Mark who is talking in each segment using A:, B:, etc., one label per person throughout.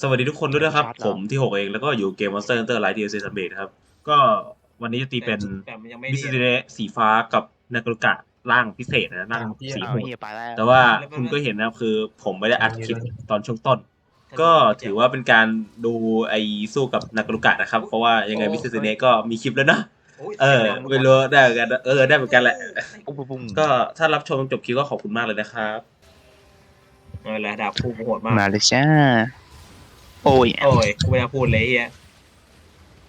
A: สวัสดีทุกคนด้วยนะครับ
B: ชัดเหรอ
A: ผมที่หกเองแล้วก็อยู่เกม Monster Hunter Rise DLC ซัมเบนะครับ ก็วันนี้จะตีเป็น
C: แต่มันยังไม่
A: มิส
C: เรียน
A: ซิเดสีฟ้ากับนากรุกะร่างพิเศษนะร่างสี
B: เอา
A: โหด
B: เฮียไปแล้ว
A: แต่ว่าคุณก็เห็นนะครับคือผมไม่ได้อัดคลิปตอนช่วงต้น ก็ถือว่าเป็นการดูไอสู้กับนากรุกะนะครับ เพราะว่ายังไงมิสซิเดก็มีคลิปแล้วนะ
C: โย
A: เออไม่รู้ได้เหมือนกันนะเออได้เหมือนกันแหละ
B: ปุ้งปุ้งปุ้ง
A: ก็ถ้ารับชมจบคลิปก็ขอบคุณมากเลยนะครับ
C: เออแล้วดาบคู่โหดมาก
B: มาเลยจ้า โอ้ย
C: โอ้ยกูไม่น่าพูดเลยไอ้เฮีย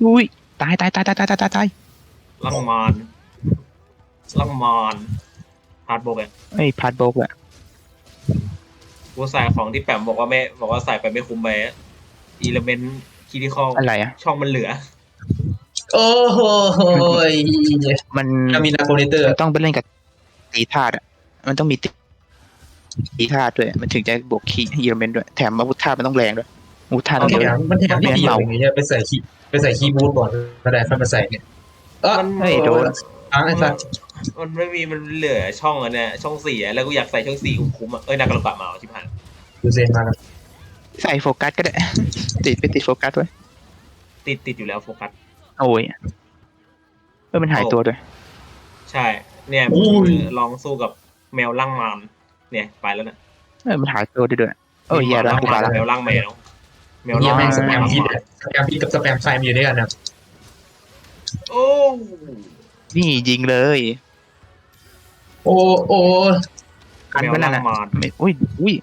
B: อุ้ยตายตายตายตายตายตายตายตาย
C: ลังมอนลังมอนฮาร์ดโบกอะ
B: ไอ้ยพาดโบกอะ
C: กูใส่ของที่แปมบอกว่าไม่บอกว่าใส่ไปไม่คุ้มไปอีเลเมนต์คีที่ข้อ
B: อะไรอะ
C: ช่องมันเหลือ
D: โอ้โหย
B: มัน
D: ถ้ามีนาโคเนเตอร์
B: มันต้องไปเล่นกับตีธาตุอะมันต้องมีตีตีธาตุด้วย มันถึงจะบวกคีย์ฮีโรเมนด้วย แถมอาวุธธาตุมันต้องแรงด้วย อาวุธธาตุ
D: เอา
B: ต้อง
D: แถ
B: เย
D: ม
B: อะ
D: มันแถมไม่ดี
B: เมา
D: อย่างเงี้ยไปใส่คีย์ไปใส่คีย์บูทก่อนก็ได้ค่อยมาใส่เนี่ยเออ
C: มัน
B: เฮ้ยโดน
D: อ้างไอ้สัส
C: มันไม่มีมันเหลือช่องอันเนี้ยช่องสี่อะแล้วกูอยากใส่ช่องสี่คุ้มๆอะเอ้ยนากระกะมาเอาชิบหาย
D: ดูเซนมาแล้ว
B: ใส่โฟกัสก็ได้ ติดไปติดโฟกัสไว้
C: ติดติดอยู่แล้วโฟกัส
B: โอ้ยเออมันหายตัวด้วย
C: ใช่ เนี่ยลองสู้กับแมวล่างมามเนี่ยไปแล้วนะ
B: เออมันหายตัวด้วยด้วยเออแย่แล้วกู
C: มา
B: มาแล้ว
C: แมวล่างแมว แมว
D: เยี่ย
C: ล่าง
D: แม่งส
C: แม
D: แป
C: ว
D: ม
C: ล่าง
D: พิษ
C: หมา
D: อะสแปมพิษกับสแปมไฟมันอยู่ด้วยกันนะ
C: โอ้
B: นี่ยิงเลย
D: โอ้โอ้
B: อัน
C: แมว
B: ก็นั่
C: ล่านง
B: น่ะ
C: มาร
B: ไม่อุ้ยอุ้ย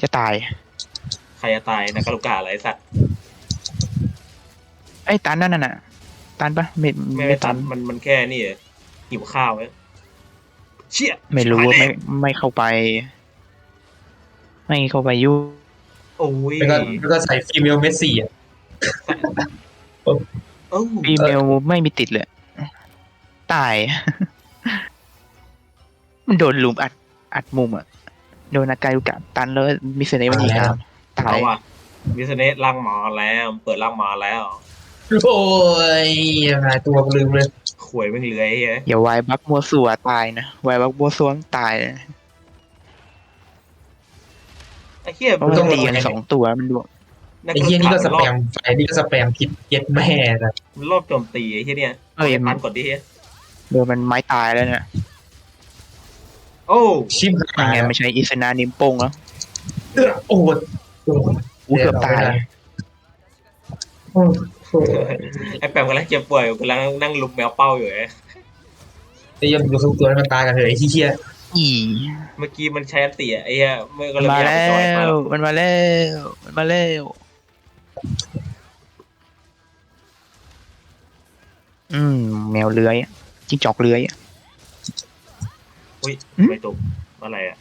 B: จะตาย
C: ใครจะตายนากระลุกะอะไรไอ้สัตว์
B: ไอ้ยตันนั่นน่ะตันปะไม่
C: ไม่
B: ไม่
C: ตั
B: ตั
C: น
B: น
C: มันมันแค่นี่เหรอหิวข้าวไว้เชี่ย
B: ไม่รู้
C: ชิบหาย
B: ไม่
C: แน่
B: ไม่เข้าไป ไม่เข้าไปยุ่ง
C: โอ้ย
D: แล้วก็แล้วก็ใส่ฟีเมลเมสซี่อะ
C: เอ้า
B: อีเมลไม่มีติดเลย ตาย มันโดนลุมอัดอัดมุมอะ โดนอากายุกะตันแล้วมิสเนมันยิงครับตาย
C: เอาว่ะวิสเนสล่างหมาแล้ว เปิดล่างหมาแล้ว
D: โอ้ยหายตัวกูลืมเลย
C: ขวยไม่เหลือไอ้เฮ้ย
B: อย่าวายบักมัวสัวตายนะวายบักมัวสัวตายนะ
C: ไอ้เหี้ย
B: เพราะมันตีกันสองตัวมันดวง
C: นั
D: ไอ้เหี้ยนี่ก็ส
C: ร
D: แป
C: อบ
D: มไฟนี่ก็สแปมพิษเย็ดแม่นะ
C: มันรอบโจมตีไอ้เหี้ยเนี่ย
B: เอ้ย
C: ปั
B: มันน
C: กดดิเฮ้ย
B: โดนมันไม้ตายแล้วเนี่ย
C: โอ้
D: ชิม
B: ยั
D: หางย
B: ไงไม่ใช่อิสนานิมโป้งแล้ว
D: โอ้โห
B: อู้เกือบตาย
D: โอ้โห
C: ไอ้แปมกำลังเจ็บป่วยอยู่กำลังนั่งลุมแมวเป้าอยู่ไอ้
D: ไอ้เหี้ยังดูทุกตัวให้มันตายกันเถอะไอ้เหี้ย
B: อี
C: เมื่อกี้มันใช้อันตีอะไอ้เหี้ยเมื่อก็
B: มัน
C: เลย
B: มา
C: ไม่อยาก
B: แล้
C: ไปจอยมาว
B: มันมาแล้วมันมาแล้วอืมแมวเลื้อยอะจิ้งจอกเลื้อยอะ
C: อุ้ย
B: อืม
C: ไม่ตุกอะไรอะ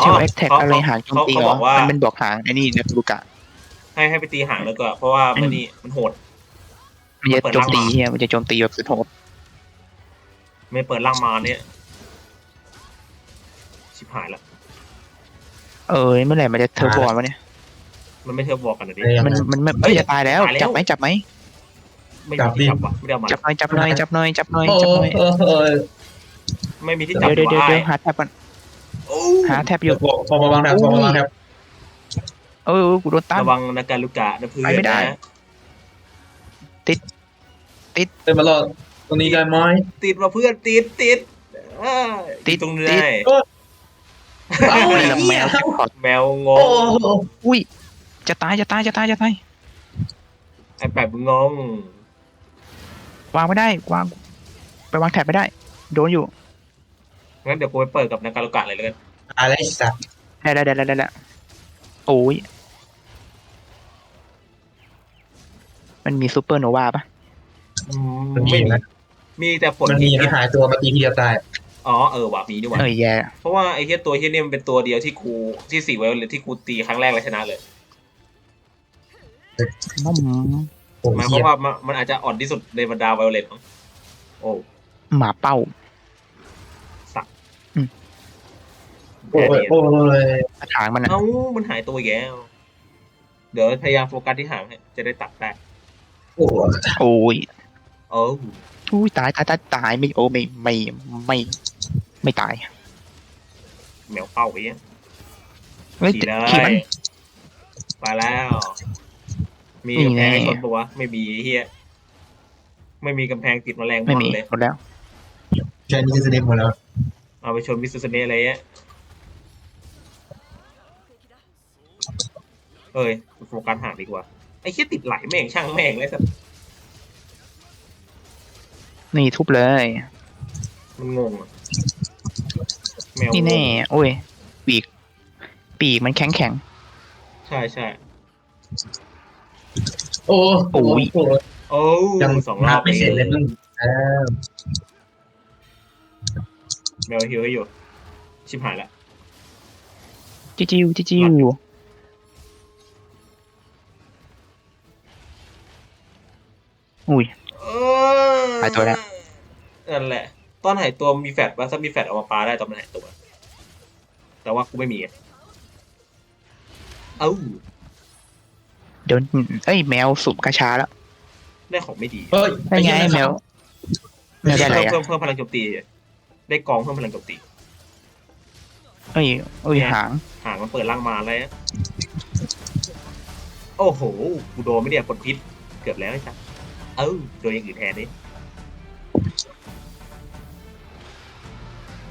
B: เชื่อแอคแท็ก
C: เขา
B: อะไรหางโจม
C: เขา
B: ตี
C: เขา
B: เหร
C: บ
B: อ
C: อกว่า
B: มันเป็นบอกหางไอ้นี่นะลูกะ
C: ให้ให้ไปตีหางแล้วก็ เพราะว่ามันนี่มันโหด
B: มันจะ
C: เปิด
B: โจมตี
C: ล่างมา
B: เฮียมันจะโจมตีแบบสุดโหด
C: ไม่เปิดล่างมาเนี่ยชิบ หายละ
B: เอ้ยเมื่อไหร่มันจะเทอร์โบวะเนี่ย
C: มันไม่เทอร์บอกกันนะดิ
D: ไอ้ยัง
B: มันมันมันเอ้ยจะตายแล้ว
C: ตายแล้ว
B: จับไหมจับไหม
C: ไม่มีที่จับว่ะไม่ได้เอามา
B: จับหน่อยจับหน่อยจับหน่อยจับหน่อย
D: โอ้
B: จับหน่อย
D: โหเออ
C: ไม่มีที่จับ
B: เดี๋ยวเดี๋ยวเดี๋ยว
C: ไอ้
B: เดี๋ยวหาแท็บก่อน
C: โอ้
B: หาแท็บอยู่
D: พอมาวางแถบพอมาวางแถบ
B: เออเออกูโดนตั้ม
C: ระวังนาการลูกะนะเพื่อน
B: ไปไม่ได้
C: นะ
D: เดินมารอตรงนี้ได้ไหม
C: ติดมาเพื่อนติดติดอ่า
B: ติด
C: ตรง
B: ติ
C: นี้
B: ด
C: ได้
B: เอา
C: ไอ้
B: ละ
C: เหี้
B: แม
C: ยว
B: แจ็คพอต
C: แมวง
D: โอ้
C: ง
D: โห
B: อุ้ย จะตายจะตายจะตายจะตาย
C: ไอ้แปบงง
B: วางไม่ได้วางไปวางแท็บไม่ได้ โดนอยู่
C: งั้นเดี๋ยวกูไปเปิดกับนาการลูกะเลยแล้วกัน
D: อะไรไอ้สัตว์
B: ได้ได้ได้ได้ได้ได้โอ้ยมันมีซูเปอร์โนวาปะ
C: อื
D: มันมี
C: ไม่มี
D: นะ
C: มีแต่ฝน
D: มันมีนะหายตัวมาตีทีเดียวตาย
C: อ๋อเออว่ะมีดีกว่า
B: เอ้ยแย่
C: เพราะว่าไอ้เหี้ยตัวเหี้ยเนี่ยมันเป็นตัวเดียวที่กูที่สี่ไว้เลยที่กูตีครั้งแรกแล้วชนะเลย
B: อืม
D: โอ้
C: หมายค
D: เหี้
C: วายมว่ามันมันอาจจะอ่อนที่สุดในบรรดาไวโอเลตมั้งโอ้
B: หมาเป้า
D: โอ้ยโอ้ย
B: กระถางมันอะ
C: เอ้ามันหายตัวอีกแล้วเดี๋ยวพยายามโฟกัสที่หางให้จะได้ตัดได้
D: โอ้ย
B: โอ้ย
C: โอ้
B: อุ้ยตายตายตายตายไม่โอ้ไม่ไม่ไม่ ไม่ตาย
C: แมวเป้าไปเนี่ย
B: เฮ้ย
C: ขี่ได้
B: ขี่มัน
C: ไปแล้ว มีกำแพงให้ชนปะวะไม่มีไอ้เฮียไม่มีกำแพงติดแมลง
B: ไม่
C: มอน
B: มี
C: เลย
B: หมดแล้ว
D: แค่นี้จะเสด็จหมดแล้ว
C: เอาไปชนมิสซูเนะอะไรเงี้ยเอ้ยโฟกัสห่างดีกว่าไอ้เคียติดไหลแม่งช่างแม่งเลยสัส
B: นี่ทุบเลย
C: มันงงอะ แมว
B: นี่
C: ง
B: แน่
C: ง
B: โอ้ย ปีก ปีกมันแข็งแข็ง
C: ใช่ใช่
D: โอ้
B: โอ้ย
D: โอ้
C: โอ้
D: ยัง
C: สองรอบ
D: ไม่เสร็จเลยมึงอ่า
C: แมวฮิวให้อยู่ ชิบหายละ
B: จิ้วจิ้วจิ้วจิ้วอุ้ย
C: เออ
B: หายตัวแล้ว
C: นั่นแหละ ตอนหายตัวมีแฟดว่าถ้ามีแฟดเอามาปาได้ตอนมันหายตัว แต่ว่ากูไม่มีอะเอ้า
B: เดี๋ยวเอ้ยแมวสูบกระชาแล้ว
C: ได้ของไม่ดี
D: เฮ้ย
B: ได้ไงแมวแมวได้อะไร
C: เพิ่ม
B: อะ
C: เพิ่มเพิ่มพลังโจมตี ได้กองเพิ่มพลังโจมตี
B: เอ้ยเอ้ยหาง
C: หางมันเปิดล่างมาแล้วโอ้โหกูโดนไม่เดียกดพิษ เกือบแล้วไอ้สัสเอ้าโดนอย่างอื่นแทนดิ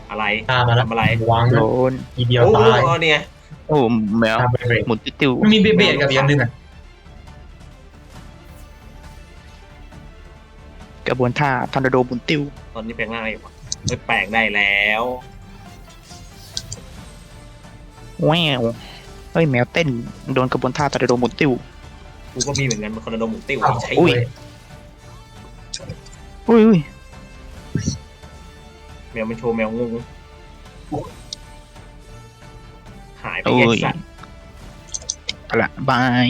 C: อะไร
D: ตามมาแล้ว
C: ทำอะไร
D: วาง
B: โด
D: นะ
B: น
D: ทีเดียว
C: โอ้โห
D: ตาย
C: เอาเนี่ย
B: โอ้แมว
D: ตามไปเบรก
B: หมุนติ้ว
D: มันมีเบเบดกับอีกอันหนึ่งอะ
B: ๆกระบวนท่าทอร์นาโดบุนติ้ว
C: ตอนนี้แปลงร่างอะไรอยู่วะเอ้ยแปลงได้แล้ว
B: แววเอ้ยแมวเต้นโดนกระบวนท่าทอร์นาโดบุนติ้ว
C: กูก็มีเหมือนกันมันคอนโดหมุนติ้ว
D: อ้าว
C: ใช้
B: อุ้ย อุ้ยอุ้ย
C: แมวมันโชว์แมวงงหายไป
B: โอ้
C: แยก
B: ย
C: สัตว์
B: เอาละบาย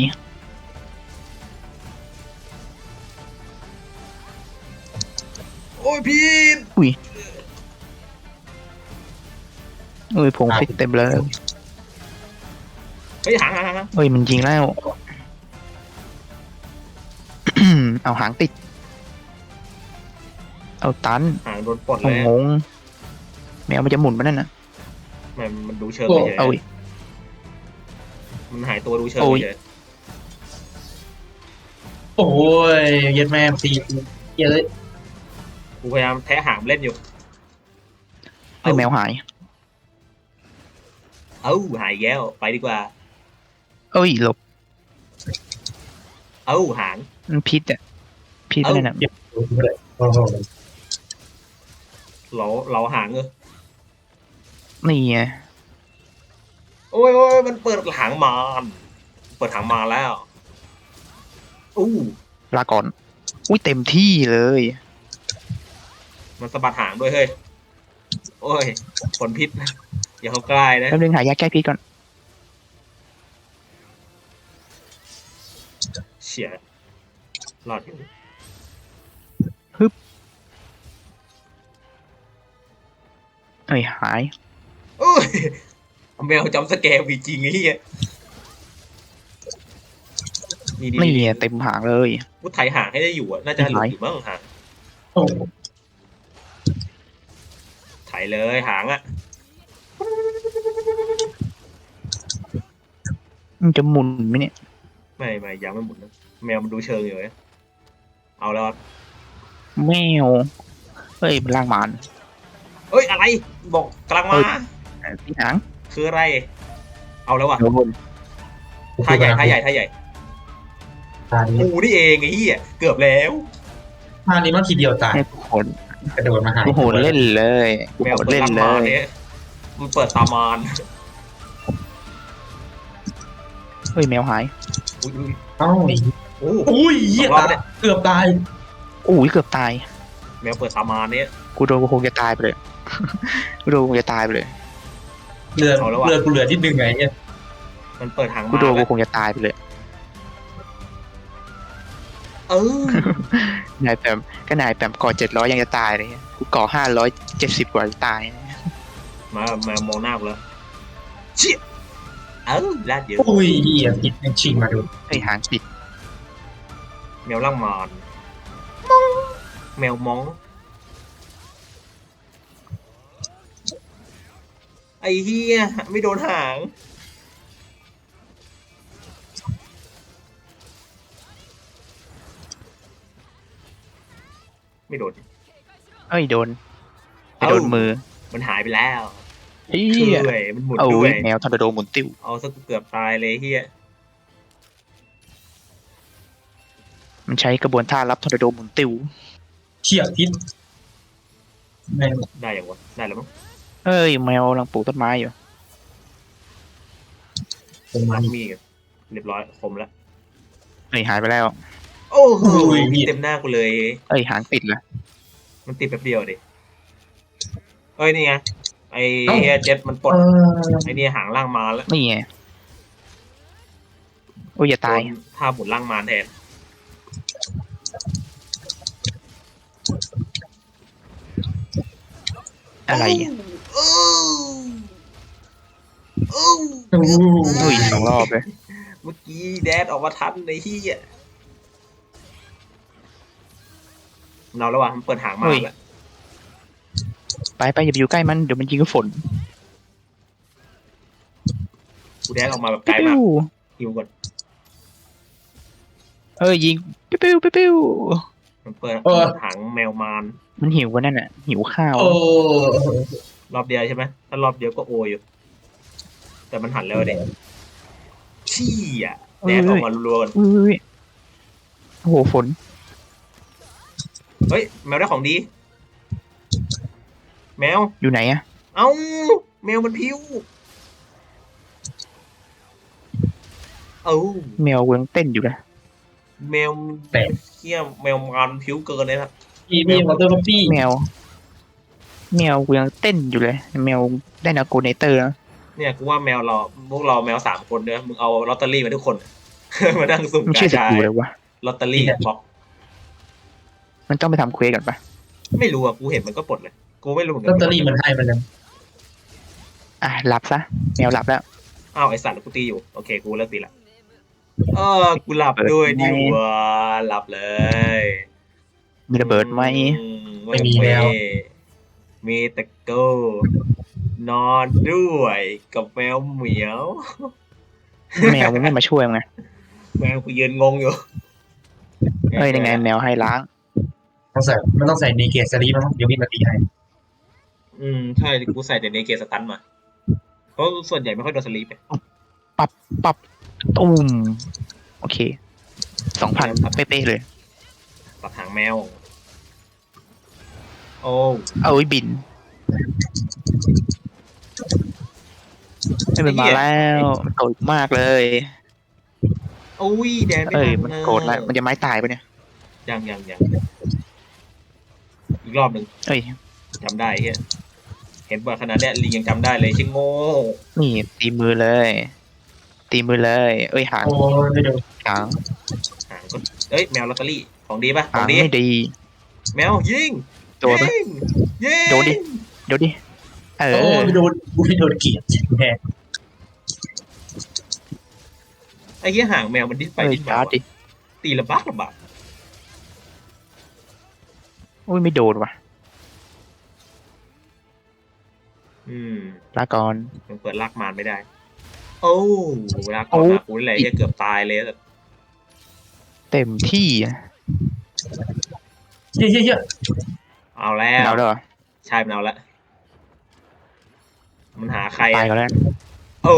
C: โอ้ยพีท
B: เอ้ยผงฟิตเต็มเลย
C: เฮ้ยหางหางหางหาง
B: เอ้ยมันยิงแล้ว เอาหางติด เอาตัน
C: หางโดนปลด
B: เอา
C: เลย
B: งงแมวมันจะหมุนมันนั่นน่ะ
C: มันมันดูเชิง
B: โอ้
C: เฉย
B: เอา
C: มันหายตัวดูเชิง
B: โอ้ย
C: เฉย
D: โอ้ยเย็ดแม่ตีเหี้ยอะเลย
C: กูพยายามแทะหางเล่นอยู่
B: เอ้ยแมวหาย
C: เอ้าหายแย้วไปดีกว่า
B: เอ้ยหลบ
C: เอ้าหาง
B: มันพิษอะพิษ
C: เอ้า
B: นั่นน่ะ
D: ดูไปเลยโอ้โห
C: เราเราหางเออ
B: นี่ไง
C: โอ้ยโอ้ยมันเปิดหางมารเปิดหางมารแล้วอู้
B: ลาก่อน อุ้ยเต็มที่เลย
C: มันสะบัดหางด้วยเฮ้ยโอ้ยผลพิษอย่าเข้าใกล้นะ
B: แป๊บนึงหายาแก้พิษก่อน
C: เฉียรอดอยู่
B: เอ้ยหาย
C: โอ้ยแมวจำสแกร์วีจริงไอ้เหี้ยนี่ดี
B: นี่ไงเต็มหางเลย
C: กูไถหางให้ได้อยู่อะน่าจะหลุดอยู่มั้งหาง
D: โอ้โห
C: ไถเลยหางอะ
B: มันจะหมุนไหมเนี่ย
C: ไม่ไม่ยังไม่หมุนนะแมวมันดูเชิงอยู่เลยเอาแล้ว
B: แมวเฮ้ยมันล่างมาน
C: เอ้ยอะไรบอกกำลังมา
B: ที่หาง
C: คืออะไร เอาแล้วว่ะ
B: โดน
C: ท่าใหญ่ท่าใหญ่ท่าใหญ่
D: ท่านี้
C: กูนี่เองไอ้เหี้ยเกือบแล้ว
D: ท่านี้มันทีเดียวตาย
B: ให้กูโหน
D: กระโดดมาหา
B: กูโหนเล่นเลยกู
C: แมว
B: โหน
C: เปิด
B: เล่น
C: ตาม
B: เล
C: มายเนี่ยมันเปิดตามาน
B: เฮ้ยแมวหาย
C: อุ้ยอุ้ย
D: เอ้าไอ้
C: โอ้
D: อุ้ยเหี้ย
C: สองรอบ
D: ตาย
C: เนี่ย
D: เกือบตาย
B: อุ้ยเกือบตาย
C: แมวเปิดตามานเนี่ย
B: กูโดนกูคงจะตายไปเลย กูโดนกูคงจะตายไปเลย
D: เรือ
C: เอาแล้วว่ะ
D: เรือกูเหลือที่หนึ่งไงเนี่ย
C: มันเปิดหาง
B: กู
C: มา
B: โดนกู
C: แล้ว
B: คงจะตายไปเลย
C: เออนา
B: ยแปมก็นายแปมก่อเจ็ดร้อยยังจะตายเลยเนี่ยกูก่อห้าร้อยเจ็ดสิบกว่าจะตาย
C: มามามองหน้ากูแล้วเชี่ยเอ้าลาดเยอะ
D: อุ้ยเหี้ยผิดแม่งชิงมาดู
B: เฮ้ยหางปิด
C: แมวล่างมาน แมวมอง ไอ้เฮียไม่โดนหาง ไม่โดน
B: เอ้ยโดนไปโดนมือ
C: มันหายไปแล้ว
B: เฮีย
C: มันหมุนด้วย
B: แมวทอร์นาโดหมุนติ้ว
C: เอาสักเกือบตายเลยเฮีย
B: มันใช้กระบวนท่ารับทอร์นาโดหมุนติว
D: เชี่ยพิษแม่ง
C: ได้อย่างวะได้แล้วมั้ง
B: เอ้ยแมวกำลังปลูกต้นไม้อยู่
D: ผมมา
C: รับ
D: อีก
C: มีดเรียบร้อยคมแล้ว
B: เอ้ยหายไปแล้ว
C: โอ้โห
D: อุ้ย
C: มีเต็มหน้ากูเลย
B: เอ้ยหางติดละ
C: มันติดแป๊บเดียวดิเอ้ยนี่ไงไอ้เฮียเจ็ตมันปลด
D: เออ
C: ไอ้เนี่ยหางล่างมาแล้ว
B: นี่ไงโอ้ยอย่าตาย
C: โดนท่าหมุนล่างมาแทน
B: อะไรอะ
C: โอ้โอ้
D: โอ้โห
B: อุ้ยสองรอบเลย
C: เมื่อกี้แดดออกมาทันในที่อะเราแล้วว่ะมันเปิดหางมาแล้ว
B: ไปไปอย่าไปอยู่ใกล้มันเดี๋ยวมันยิงกับฝน
C: กูแดดออกมาแบบไกลมาก
B: ปิ้ว
C: ฮิวก่อน
B: เอ้ยยิงปิ้วปิ้วปิ้วปิ้ว
C: มันเปิดเปิดหางแมวมาร
B: มันหิวกันนั่นน่ะ หิวข้าว
D: โอ้
C: รอบเดียวใช่ไหมถ้ารอบเดียวก็โออยู่ แต่มันหันแล้วเด็ชี้อะแดดออกมารัวๆกัน
B: อุ้ยโอ้โหฝน
C: เฮ้ย แมวได้ของดี แมว
B: อยู่ไหนอะ
C: เอ้า แมวมันพิ้วเอ้า
B: แมวกำลังเต้นอยู่นะ
C: แมวเขี้ยแมวมันพิ้วเกินเลยนะ
D: พี่พี่วอเตอร์พัฟฟี่
B: แมว แมวกำลังเต้นอยู่เลย แมวได้นาโกเนเตอร์นะ
C: เนี่ยกูว่าแมวเราพวกเราแมวสามคนเนี่ยมึงเอาลอตเตอรี่มาทุกคน มานั่งสุ่ม
B: มัน
C: กา
B: ชื่อส
C: ชา
B: กิลเลยวะ
C: ลอตเตอรี่บอก
B: มันต้องไปทำเควสกันปะ
C: ไม่รู้อะกูเห็นมันก็ปลดเลยกูไม่รู้เหมือนกั
D: ลอตเตอรี่มันให้ไปแล้ว
B: อะหลับซะแมวหลับแล้ว
C: อ้าวไอสัตว์กูตีอยู่โอเคกูเลิกตีละเออกูหลับด้วยดิวะหลับเลย
B: มีระเบิดไหม
C: อืไม่มีมีแต่กูนอนด้วยกับแมวเหมียว
B: แมวมันไม่มาช่วยมึงไง
C: แมวกูยืนงงอยู่
B: เอ้ยยังไงแมวให้ล้าง
D: ต้องใส่มันต้องใส่เนเกตสลีปมั้งเดี๋ยวพี่มาตีให้
C: อืมใช่กูใส่แต่เนเกสตันมา เพราะส่วนใหญ่ไม่ค่อยโดนสลีปเลย
B: ปับตุ้มโอเคสองพันเป๊ะๆเลย
C: ตัดหางแมว โอ้
B: เอาไว้บินไม่เป็นมาแล้วมันโกรธมากเลย
C: โอ้ยแดนไม่
B: เอ้ย
C: ทั
B: มันโกรธแล้วมันจะไม้ตายปะเนี่ย
C: ยังยังยังอีกรอบหนึ่ง
B: เอ้ย
C: จำได้เฮียเห็นว่าขนาดเนี้ยลิงยังจำได้เลยชิงโง่
B: นี่ตีมือเลย ตีมือเลย เอ้ยหาง
D: โอ้ไม่โดน
B: หาง
C: หางก็เอ้ยแมวลอตเตอรี่ของดีป่ะขอ
B: หางง
C: ดี
B: ไม่ดี
C: แมวยิง
B: โดนปะ
C: ยิงยิง
B: โดนดิ เดี๋ยวดิ เอ
D: โอ้
B: อ
D: ไม่โดนกูไม่โดนเกลียดแม่
C: ไอ้เหี้ยหางแมวมันดิ้นไป
B: เอ้ย
C: ดิ้นมา
B: ชาร์จดิ
C: ตีละบากละบาก
B: อุ้ยไม่โดนว่ะ
C: อืม
B: ลาก่อน
C: มันเปิดลากมารไม่ได้ โอ้เวลาก่อน
B: โอ้
C: ลากกูนี่แหละเหี้ยเกือบตายเลยแต่
B: เต็มที่อะ
D: เฮ้ยเฮ้ยเฮ้ย
C: เอาแล้ว
B: เอาแล้วเหรอ
C: ใช่มันเอาละมันหาใคร
B: ตาย
C: อะ
B: ก่อนแล้ว
C: โอ้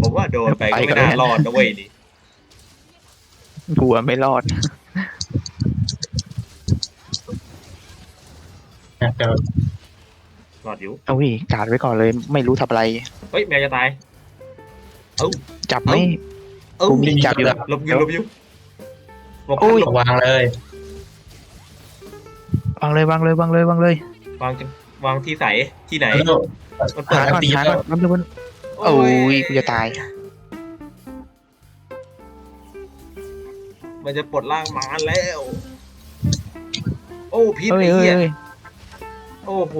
C: ผมว่าโดนไปก็
B: ไป
C: ไม่
B: ก่อน
C: น่า
B: แล้ว
C: รอดนะเว้ยดิ
B: กลัวไม่รอด
D: นะแต่
C: รอดอยู่
B: เอาวิการดไว้ก่อนเลย ไม่รู้ทำอะไร
C: เฮ้ยแมวจะตาย
B: จับไหม
C: เอ้า
B: กูมีจับอยู่
C: ลบอยู่ลบอยู่ลบ
B: โอ้ย
C: ลบ
D: วางเลย วา
B: งเลยวางเลยวางเลยวางเลย
C: วางจังวางที่ใสที่ไหน
D: แล้ว
C: มันเปิ
B: หา
C: ด
B: ก่อน
D: ตี
B: หา
D: แล้
B: ก่อ
D: วน
B: น้ำเดือดโอ้ยกูจะตาย
C: มันจะปลดล่างมารแล้ว โอ้พิษ
B: เอ้ย
C: ไอ้
B: เอ้ย
C: เหี้ย
B: เอ้ย
C: โอ้โห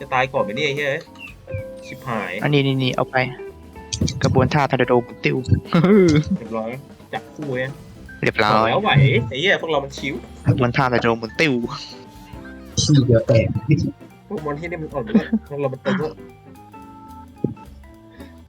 C: จะตายก่อนไหมเนี่ยไอ้เฮ้ยชิบหาย
B: อันนี้นี่นี่เอาไป กระบวนท่าทาร์โดบุติว
C: เรียบร้อยจับคู่เนี่ย
B: เรียบร้
C: บอ
B: อกย
C: แล้วไหวไอ้เหี้ยพวกเรามันชิว
B: กระบวนท่าทาร์โดบุติว
D: ขี้เดียวแตก
C: พว กมันที่นี่มั